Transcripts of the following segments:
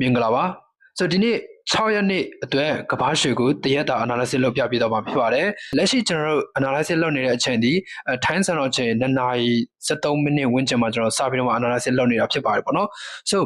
မင်္ဂလာပါဆိုတော့ဒီနေ့6ရက်နေ့အတွက်ကဘာရွှေကိုတရက်တာ analysis လုပ်ပြပေးတော့မှာဖြစ်ပါတယ်လက်ရှိကျွန်တော်တို့ analysis လုပ်နေတဲ့အချိန်ဒီအဲ time စံတော်ချိန်2နာရီ73မိနစ်ဝန်းကျင်မှာကျွန်တော်စပြီးတော့ analysis လုပ်နေတာဖြစ်ပါတယ်ပေါ့နော် so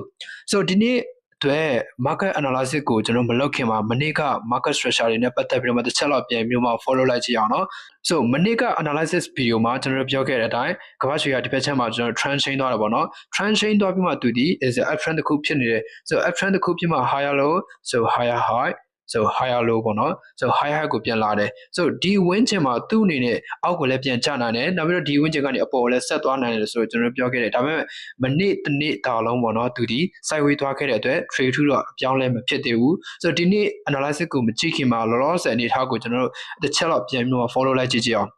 so ဒီနေ့ အတွက် market analysis ကိုကျွန်တော်မလုပ်ခင်မှာမနေ့က market structure တွေနဲ့ပတ်သက်ပြီးတော့မှတစ်ချက်လောက်ပြန်မျိုးမှ follow လိုက်ကြည့်အောင်နော် so မနေ့က analysis video မှာကျွန်တော်ပြောခဲ့တဲ့အတိုင်းကမ္ဘာ့ရွှေရဒီဘက်ချက်မှာကျွန်တော် trend change သွားတယ်ပေါ့နော် trend change သွားပြီးမှသူဒီ is a uptrend တစ်ခုဖြစ်နေတယ် so uptrend တစ်ခုဖြစ်မှ higher low so higher high so higher low ပေါ့နော် so higher high ကိုပြန်လာတယ် so ဒီဝင်းချင်မှာသူ့အနေနဲ့အောက်ကိုလည်းပြန်ကျနိုင်တယ်နောက်ပြီးတော့ဒီဝင်းချင်ကနေအပေါ်ကိုလည်းဆက်သွားနိုင်တယ်ဆိုတော့ကျွန်တော်ပြောခဲ့တယ်ဒါပေမဲ့မနေ့တစ်နေ့တာလုံးပေါ့နော်သူဒီ sideways သွားခဲ့တဲ့အတွက် trade ထူတော့အပြောင်းလဲမဖြစ်သေးဘူး so ဒီနေ့ analysis ကိုမကြည့်ခင်မှာလောလောဆယ်အနေထားကိုကျွန်တော်တို့တစ်ချက်တော့ပြန်ပြီးတော့ follow လိုက်ကြည့်ကြည့်အောင်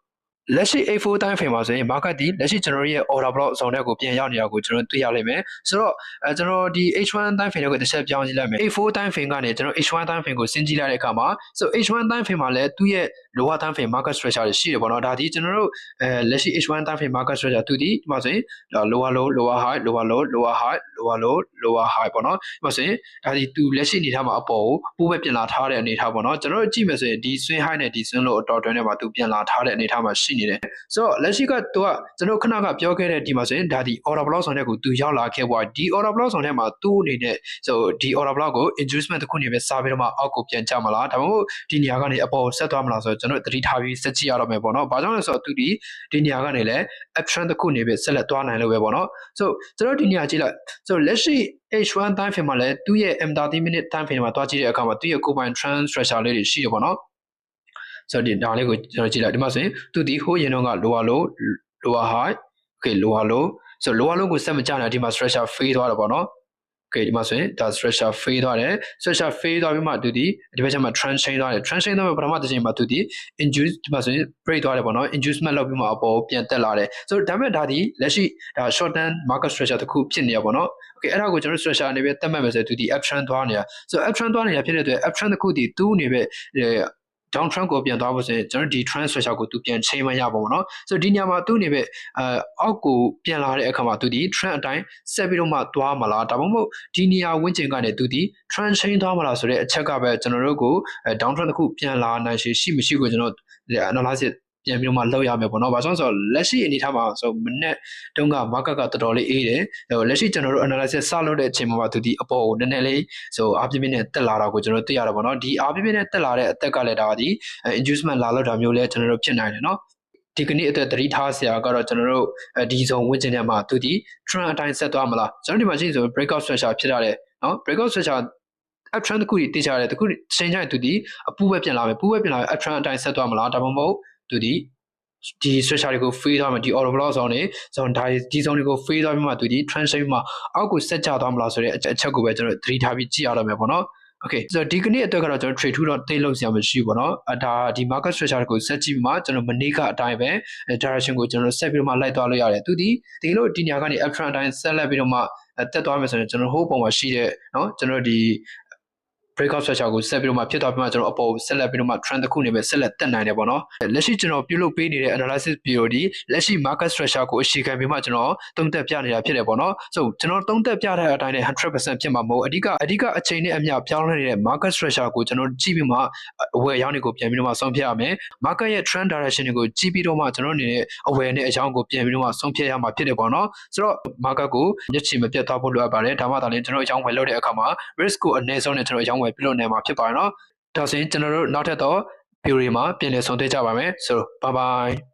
လက်ရှိ A4 တိုင်းဖိန်ပါဆိုရင် market ဒီလက်ရှိကျွန်တော်တို့ရဲ့ order block ဇုံတဲ့ကိုပြန်ရောက်နေတာကိုကျွန်တော်တွေ့ရလိမ့်မယ်ဆိုတော့အဲကျွန်တော်ဒီ H1 တိုင်းဖိန်တွေကိုတစ်ချက်ပြောင်းကြည့်လိုက်မယ် A4 တိုင်းဖိန်ကနေကျွန်တော် H1 တိုင်းဖိန်ကိုစဉ်းကြည့်လိုက်တဲ့အခါမှာ so H1 တိုင်းဖိန်မှာလည်းသူ့ရဲ့ lower တိုင်းဖိန် market structure တွေရှိတယ်ပေါ့နော်ဒါဒီကျွန်တော်တို့အဲလက်ရှိ H1 တိုင်းဖိန် market structure သူဒီဒီမှာဆိုရင် lower low lower high lower low lower high lower low lower high ပေါ့နော်ဒီမှာဆိုရင်ဒါဒီသူလက်ရှိအနေထားမှာအပေါ်ကိုပိုးပဲပြန်လာထားတဲ့အနေထားပေါ့နော်ကျွန်တော်တို့ကြည့်မယ်ဆိုရင်ဒီ swing high နဲ့ဒီ swing low အတော်တွင်းထဲမှာသူပြန်လာထားတဲ့အနေထားမှာရှိနေတယ်ဆိုတော့လက်ရှိကသူကကျွန်တော်ခဏကပြောခဲ့တဲ့ဒီမှာဆိုရင်ဒါဒီ order block ဆောင်တဲ့ကိုသူရောက်လာခဲ့ပွားဒီ order block ဆောင်တဲ့မှာသူ့အနေနဲ့ဆိုဒီ order block ကို inducement တစ်ခုနေပဲစားပြီးတော့မှအောက်ကိုပြန်ချမလားဒါမှမဟုတ်ဒီနေရာကနေအပေါ်ဆက်သွားမလားဆိုတော့ကျွန်တော်သတိထားပြီးစက်ကြည့်ရတော့မယ်ပေါ့နော်။ဘာကြောင့်လဲဆိုတော့သူဒီဒီနေရာကနေလည်း option တစ်ခုနေပဲဆက်လက်သွားနိုင်လို့ပဲပေါ့နော်။ so ကျွန်တော်ဒီနေရာကြည့်လိုက် so လက်ရှိ H1 time frame မှာလည်းသူ့ရဲ့ M30 minute time frame မှာတွားကြည့်တဲ့အခါမှာသူ့ရဲ့ combine trend structure လေးတွေရှိရပေါ့နော်။ ဆိုတော့ဒီဒါလေးကိုကျွန်တော်ကြည့်လိုက်ဒီမှာဆိုရင်သူဒီဟိုးရင်တော့က lower low lower high okay lower low so lower low ကိုဆက်မကြနိုင်ဒီမှာ structure fade သွားတယ်ပေါ့နော်။ okay ဒီမှာဆိုရင်ဒါ structure fade သွားတယ် structure fade သွားပြီးမှသူဒီဒီဘက်ကျမှ trend chain သွားတယ် trend chain သွားပြီးပထမတစ်ချိန်မှာသူဒီ induce ဒီမှာဆိုရင် break သွားတယ်ပေါ့နော် inducement လောက်ပြီးမှအပေါ်ပြန်တက်လာတယ်ဆိုတော့ဒါမဲ့ဒါဒီလက်ရှိဒါ short term market structure တစ်ခုဖြစ်နေရပေါ့နော် okay အဲ့ဒါကိုကျွန်တော် structure အနေနဲ့သတ်မှတ်မယ်ဆိုရင်သူဒီ uptrend သွားနေတာဆိုတော့ uptrend သွားနေတာဖြစ်တဲ့အတွက် uptrend တစ်ခုဒီသူ့အနေနဲ့ down trend ကိုပြန်သွားဖို့ဆိုရင်ကျွန်တော်ဒီ trend structure ကိုသူပြန်ချိန်မရပါဘူးเนาะဆိုတော့ဒီညမှာသူ့အနေနဲ့အဲအောက်ကိုပြန်လာတဲ့အခါမှာသူဒီ trend အတိုင်းဆက်ပြီးတော့မှသွားမလားဒါမှမဟုတ်ဒီနေရာဝန်းကျင်ကနေသူဒီ trend ချိန်သွားမလားဆိုတဲ့အချက်ကပဲကျွန်တော်တို့ကို down trend တစ်ခုပြန်လာနိုင်ရှိရှိမရှိကိုကျွန်တော် analysis ပြန်ပြီးတော့မှလောက်ရမယ်ပေါ့နော်။ဘာကြောင့်ဆိုတော့လက်ရှိအနေထားမှာဆိုမနေ့တုန်းက market ကတော်တော်လေးအေးတယ်။ဟိုလက်ရှိကျွန်တော်တို့ analysis စလုပ်တဲ့အချိန်မှာသူဒီအပေါ်ကိုနည်းနည်းလေးဆိုအားပြင်းပြင်းနဲ့တက်လာတာကိုကျွန်တော်သိရတာပေါ့နော်။ဒီအားပြင်းပြင်းနဲ့တက်လာတဲ့အသက်ကလည်းဒါဒီ inducement လာလောက်တာမျိုးလည်းကျွန်တော်တို့ဖြစ်နိုင်တယ်နော်။ဒီကနေ့အတွက်သတိထားစရာကတော့ကျွန်တော်တို့ဒီဇုံဝင့်ကျင်ထဲမှာသူဒီ trend အတိုင်းဆက်သွားမလားကျွန်တော်ဒီမှာရှိဆို breakout structure ဖြစ်ရတယ်နော် breakout structure up trend တခုတည်ကြတယ်တခုချိန်ချိုင်သူဒီအပူပဲပြန်လာမယ်ပူပဲပြန်လာမယ် up trend အတိုင်းဆက်သွားမလားဒါမှမဟုတ် သူဒီဒီ structure တွေကို fade သွားမယ်ဒီ auto block zone တွေ zone ဒါဒီ zone တွေကို fade သွားပြီးမှသူဒီ translate မှာအောက်ကိုဆက်ကျသွားမလားဆိုတဲ့အချက်ကိုပဲကျွန်တော်သတိထားပြီးကြည့်ရတော့မယ်ပေါ့နော် okay ဆိုတော့ဒီကနေ့အတွက်ကတော့ကျွန်တော် trade 2တော့တိတ်လို့ဆရာမရှိဘူးပေါ့နော်အဲဒါဒီ market structure ကိုဆက်ကြည့်ပြီးမှကျွန်တော်မနေ့ကအတိုင်းပဲ direction ကိုကျွန်တော်ဆက်ပြီးတော့မှလိုက်သွားလို့ရတယ်သူဒီဒီလိုဒီညကနေ up trend အတိုင်းဆက်လက်ပြီးတော့မှတက်သွားမယ်ဆိုရင်ကျွန်တော်ဟိုးပုံမှာရှိတဲ့เนาะကျွန်တော်ဒီ breakout structure ကိုဆက်ပြီးတော့မှဖြစ်သွားပြီးမှကျွန်တော်အပေါ်ဆက်လက်ပြီးတော့မှ trend တစ်ခုနေပဲဆက်လက်တက်နိုင်တယ်ပေါ့နော်လက်ရှိကျွန်တော်ပြုလုပ်ပေးနေတဲ့ analysis video ဒီလက်ရှိ market structure ကိုအခြေခံပြီးမှကျွန်တော်သုံးသပ်ပြနေတာဖြစ်တယ်ပေါ့နော်ဆိုကျွန်တော်သုံးသပ်ပြတဲ့အတိုင်းနဲ့100%ဖြစ်မှာမဟုတ်အဓိကအဓိကအချိန်နဲ့အမျှပြောင်းလဲနေတဲ့ market structure ကိုကျွန်တော်ကြည့်ပြီးမှအဝယ်အရောင်းတွေကိုပြန်ပြီးတော့မှဆုံးဖြတ်ရမယ် market ရဲ့ trend direction တွေကိုကြည့်ပြီးတော့မှကျွန်တော်အနေနဲ့အဝယ်နဲ့အရောင်းကိုပြန်ပြီးတော့မှဆုံးဖြတ်ရမှာဖြစ်တယ်ပေါ့နော်ဆိုတော့ market ကိုမျက်ခြေမပြတ်သွားဖို့လိုအပ်ပါတယ်ဒါမှသာလျှင်ကျွန်တော်အရောင်းဝယ်လုပ်တဲ့အခါမှာ risk ကိုအနည်းဆုံးနဲ့ကျွန်တော်အရောင်းဝယ်ပြုလုပ်နိုင်မှာဖြစ်ပါတယ်နော်ဒါဆိုရင်ကျွန်တော်တို့နောက်ထပ်တော့ view တွေမှာပြန်လည်ဆုံတွေ့ကြပါမယ်ဆိုတော့ bye bye